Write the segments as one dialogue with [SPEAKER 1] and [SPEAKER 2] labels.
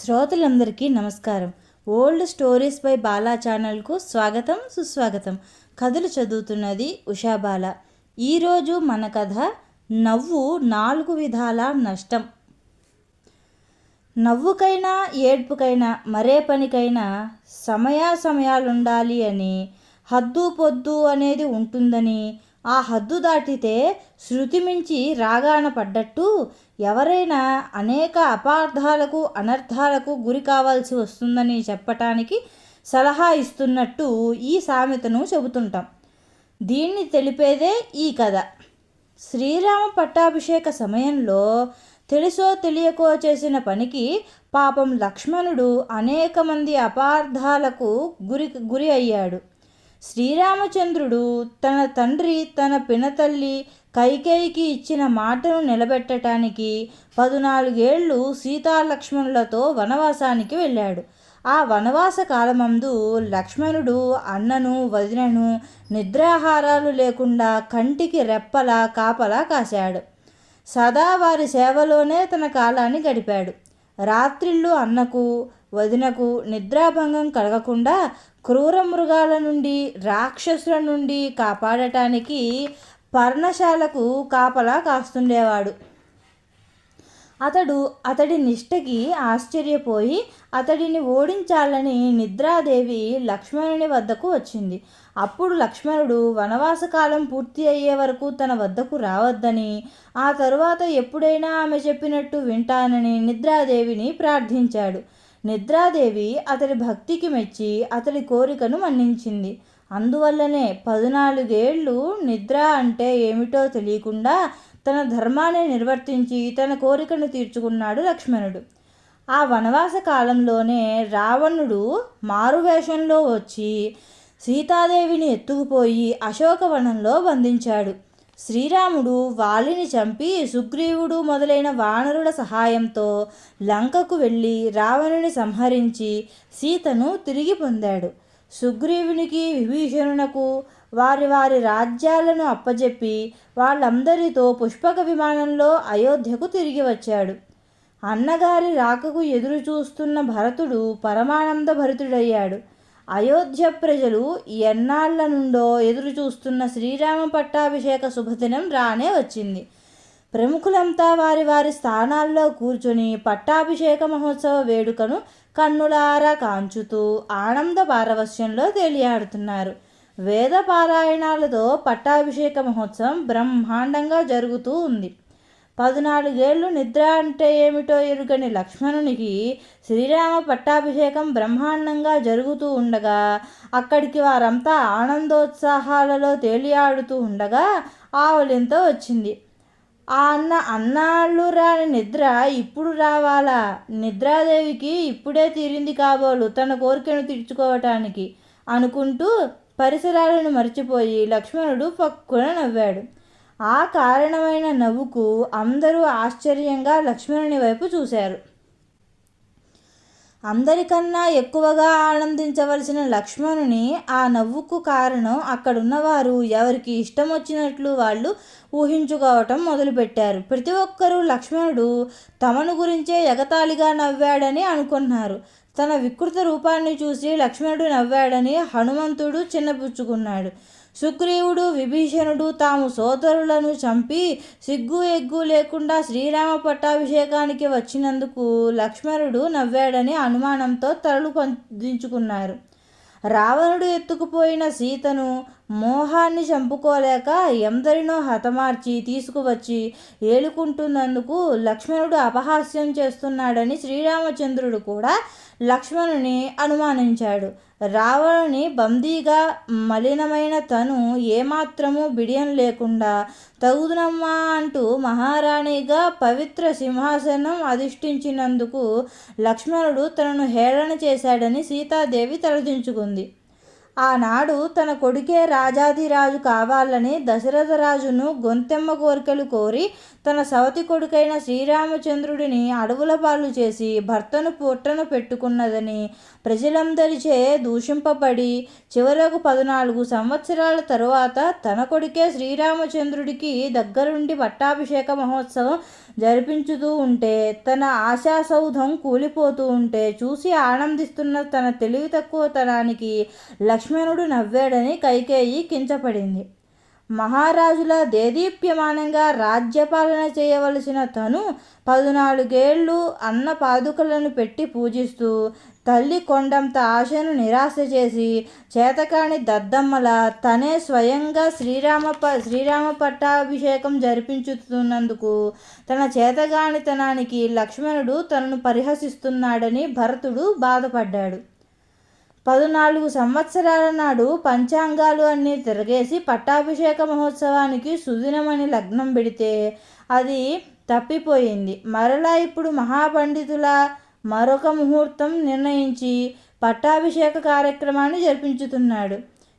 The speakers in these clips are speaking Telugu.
[SPEAKER 1] శ్రోతలందరికీ నమస్కారం. ఓల్డ్ స్టోరీస్ బై బాలా ఛానల్కు స్వాగతం సుస్వాగతం. కథలు చదువుతున్నది ఉషాబాల ఈరోజు మన కథ నవ్వు నాలుగు విధాల నష్టం. నవ్వుకైనా ఏడ్పుకైనా మరే పనికైనా సమయాసమయాలుండాలి అని హద్దు పొద్దు అనేది ఉంటుందని ఆ హద్దు దాటితే శృతి మించి రాగాన పడ్డట్టు ఎవరైనా అనేక అపార్థాలకు అనర్థాలకు గురి కావాల్సి వస్తుందని చెప్పటానికి సలహా ఇస్తున్నట్టు ఈ సామెతను చెబుతుంటాం. దీన్ని తెలిపేదే ఈ కథ. శ్రీరామ పట్టాభిషేక సమయంలో తెలుసో తెలియకో చేసిన పనికి పాపం లక్ష్మణుడు అనేక మంది అపార్థాలకు గురి గురి అయ్యాడు. శ్రీరామచంద్రుడు తన తండ్రి తన పినతల్లి కైకేయికి ఇచ్చిన మాటను నిలబెట్టడానికి పదునాలుగేళ్ళు సీతాలక్ష్మణులతో వనవాసానికి వెళ్ళాడు. ఆ వనవాస కాలమందు లక్ష్మణుడు అన్నను వదినను నిద్రాహారాలు లేకుండా కంటికి రెప్పలా కాపలా కాశాడు. సదా వారి సేవలోనే తన కాలాన్ని గడిపాడు. రాత్రిళ్ళు అన్నకు వదినకు నిద్రాభంగం కలగకుండా క్రూర మృగాల నుండి రాక్షసుల నుండి కాపాడటానికి పర్ణశాలకు కాపలా కాస్తుండేవాడు. అతడు అతడి నిష్టకి ఆశ్చర్యపోయి అతడిని ఓడించాలని నిద్రాదేవి లక్ష్మణుని వద్దకు వచ్చింది. అప్పుడు లక్ష్మణుడు వనవాసకాలం పూర్తి అయ్యే వరకు తన వద్దకు రావద్దని ఆ తరువాత ఎప్పుడైనా ఆమె చెప్పినట్టు వింటానని నిద్రాదేవిని ప్రార్థించాడు. నిద్రాదేవి అతడి భక్తికి మెచ్చి అతడి కోరికను మన్నించింది. అందువల్లనే పద్నాలుగేళ్ళు నిద్ర అంటే ఏమిటో తెలియకుండా తన ధర్మాన్ని నిర్వర్తించి తన కోరికను తీర్చుకున్నాడు లక్ష్మణుడు. ఆ వనవాస కాలంలోనే రావణుడు మారువేషంలో వచ్చి సీతాదేవిని ఎత్తుకుపోయి అశోకవనంలో బంధించాడు. శ్రీరాముడు వాలిని చంపి సుగ్రీవుడు మొదలైన వానరుల సహాయంతో లంకకు వెళ్ళి రావణుని సంహరించి సీతను తిరిగి పొందాడు. సుగ్రీవునికి విభీషణునకు వారి వారి రాజ్యాలను అప్పజెప్పి వాళ్ళందరితో పుష్పక విమానంలో అయోధ్యకు తిరిగి వచ్చాడు. అన్నగారి రాకకు ఎదురు చూస్తున్న భరతుడు పరమానంద భరితుడయ్యాడు అయోధ్య ప్రజలు ఎన్నాళ్ళ నుండో ఎదురు చూస్తున్న శ్రీరామ పట్టాభిషేక శుభదినం రానే వచ్చింది. ప్రముఖులంతా వారి వారి స్థానాల్లో కూర్చొని పట్టాభిషేక మహోత్సవ వేడుకను కన్నులారా కాంచుతూ ఆనంద పారవస్యంలో తేలియాడుతున్నారు. వేద పారాయణాలతో పట్టాభిషేక మహోత్సవం బ్రహ్మాండంగా జరుగుతూ ఉంది. పద్నాలుగేళ్ళు నిద్ర అంటే ఏమిటో ఎరుగని లక్ష్మణునికి శ్రీరామ పట్టాభిషేకం బ్రహ్మాండంగా జరుగుతూ ఉండగా అక్కడికి వారంతా ఆనందోత్సాహాలలో తేలియాడుతూ ఉండగా ఆవలింత వచ్చింది. ఆ అన్న అన్నాళ్ళు రాని నిద్ర ఇప్పుడు రావాలా? నిద్రాదేవికి ఇప్పుడే తీరింది కాబోలు తన కోరికను తీర్చుకోవటానికి అనుకుంటూ పరిసరాలను మర్చిపోయి లక్ష్మణుడు పక్కున నవ్వాడు. ఆ కారణమైన నవ్వుకు అందరూ ఆశ్చర్యంగా లక్ష్మణుని వైపు చూశారు. అందరికన్నా ఎక్కువగా ఆనందించవలసిన లక్ష్మణుని ఆ నవ్వుకు కారణం అక్కడున్నవారు ఎవరికి ఇష్టం వచ్చినట్లు వాళ్ళు ఊహించుకోవటం మొదలుపెట్టారు. ప్రతి ఒక్కరూ లక్ష్మణుడు తమను గురించే ఎగతాళిగా నవ్వాడని అనుకున్నారు. తన వికృత రూపాన్ని చూసి లక్ష్మణుడు నవ్వాడని హనుమంతుడు చిన్నపుచ్చుకున్నాడు. సుగ్రీవుడు విభీషణుడు తాము సోదరులను చంపి సిగ్గు ఎగ్గు లేకుండా శ్రీరామ పట్టాభిషేకానికి వచ్చినందుకు లక్ష్మణుడు నవ్వాడని అనుమానంతో తరలు పందించుకున్నారు రావణుడు ఎత్తుకుపోయిన సీతను మోహాన్ని చంపుకోలేక ఎందరినో హతమార్చి తీసుకువచ్చి ఏలుకుంటున్నందుకు లక్ష్మణుడు అపహాస్యం చేస్తున్నాడని శ్రీరామచంద్రుడు కూడా లక్ష్మణుని అనుమానించాడు. రావణుని బందీగా మలినమైన తను ఏమాత్రము బిడియం లేకుండా తగుదునమ్మా అంటూ మహారాణిగా పవిత్ర సింహాసనం అధిష్ఠించినందుకు లక్ష్మణుడు తనను హేళన చేశాడని సీతాదేవి తలదించుకుంది. ఆనాడు తన కొడుకే రాజాదిరాజు కావాలని దశరథరాజును గొంతెమ్మ కోరికలు కోరి తన సవతి కొడుకైన శ్రీరామచంద్రుడిని అడవుల పాలు చేసి భర్తను పొట్టను పెట్టుకున్నదని ప్రజలందరిచే దూషింపబడి చివరకు పద్నాలుగు సంవత్సరాల తరువాత తన కొడుకే శ్రీరామచంద్రుడికి దగ్గరుండి పట్టాభిషేక మహోత్సవం జరిపించుతూ ఉంటే తన ఆశాసౌధం కూలిపోతూ ఉంటే చూసి ఆనందిస్తున్న తన తెలివి తక్కువతనానికి లక్ష్మణుడు నవ్వాడని కైకేయి కించపడింది. మహారాజుల దేదీప్యమానంగా రాజ్యపాలన చేయవలసిన తను పద్నాలుగేళ్ళు అన్న పాదుకలను పెట్టి పూజిస్తూ తల్లి కొండంత ఆశను నిరాశ చేసి చేతకాని దద్దమ్మల తనే స్వయంగా శ్రీరామ ప శ్రీరామ పట్టాభిషేకం జరిపించుతున్నందుకు తన చేతగానితనానికి లక్ష్మణుడు తనను పరిహసిస్తున్నాడని భరతుడు బాధపడ్డాడు. పద్నాలుగు సంవత్సరాల నాడు పంచాంగాలు అన్నీ తిరగేసి పట్టాభిషేక మహోత్సవానికి సుదినమని లగ్నం పెడితే అది తప్పిపోయింది. మరలా ఇప్పుడు మహాపండితుల మరొక ముహూర్తం నిర్ణయించి పట్టాభిషేక కార్యక్రమాన్ని జరిపించుతున్నాడు.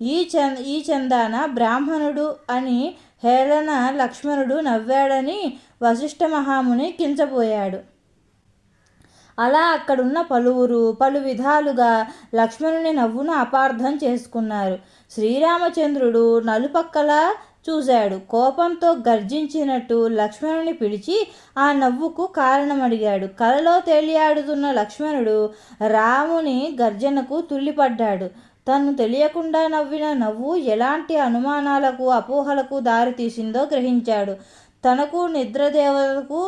[SPEAKER 1] ఈ చంద ఈ చందాన బ్రాహ్మణుడు అని హేళన లక్ష్మణుడు నవ్వాడని వశిష్ఠ మహాముని కించపోయాడు. అలా అక్కడున్న పలువురు పలు విధాలుగా లక్ష్మణుని నవ్వును అపార్థం చేసుకున్నారు. శ్రీరామచంద్రుడు నలుపక్కల చూశాడు. కోపంతో గర్జించినట్టు లక్ష్మణుని పిలిచి ఆ నవ్వుకు కారణం అడిగాడు కలలో తేలియాడుతున్న లక్ష్మణుడు రాముని గర్జనకు తుల్లిపడ్డాడు. తను తెలియకుండా నవ్విన నవ్వు ఎలాంటి అనుమానాలకు అపోహలకు దారితీసిందో గ్రహించాడు. తనకు నిద్రదేవతకు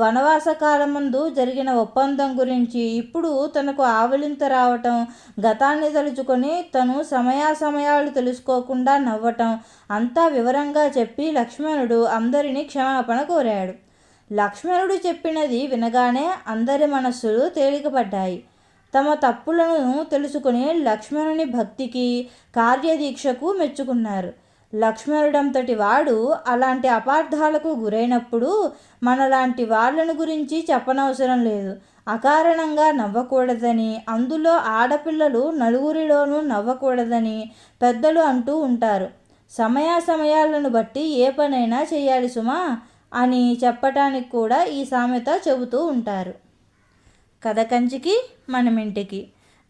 [SPEAKER 1] వనవాస కాలమందు జరిగిన ఒప్పందం గురించి ఇప్పుడు తనకు ఆవలింత రావటం గతాన్ని తలుచుకొని తను సమయాసమయాలు తెలుసుకోకుండా నవ్వటం అంతా వివరంగా చెప్పి లక్ష్మణుడు అందరినీ క్షమాపణ కోరాడు. లక్ష్మణుడు చెప్పినది వినగానే అందరి మనస్సులు తేలికపడ్డాయి. తమ తప్పులను తెలుసుకుని లక్ష్మణుని భక్తికి కార్యదీక్షకు మెచ్చుకున్నారు. లక్ష్మణుడంతటి వాడు అలాంటి అపార్థాలకు గురైనప్పుడు మనలాంటి వాళ్ళను గురించి చెప్పనవసరం లేదు. అకారణంగా నవ్వకూడదని అందులో ఆడపిల్లలు నలుగురిలోనూ నవ్వకూడదని పెద్దలు అంటూ ఉంటారు. సమయ సమయాలను బట్టి ఏ పనైనా చేయాలి సుమా అని చెప్పటానికి కూడా ఈ సామెత చెబుతూ ఉంటారు. కథ కంచికి మనమింటికి.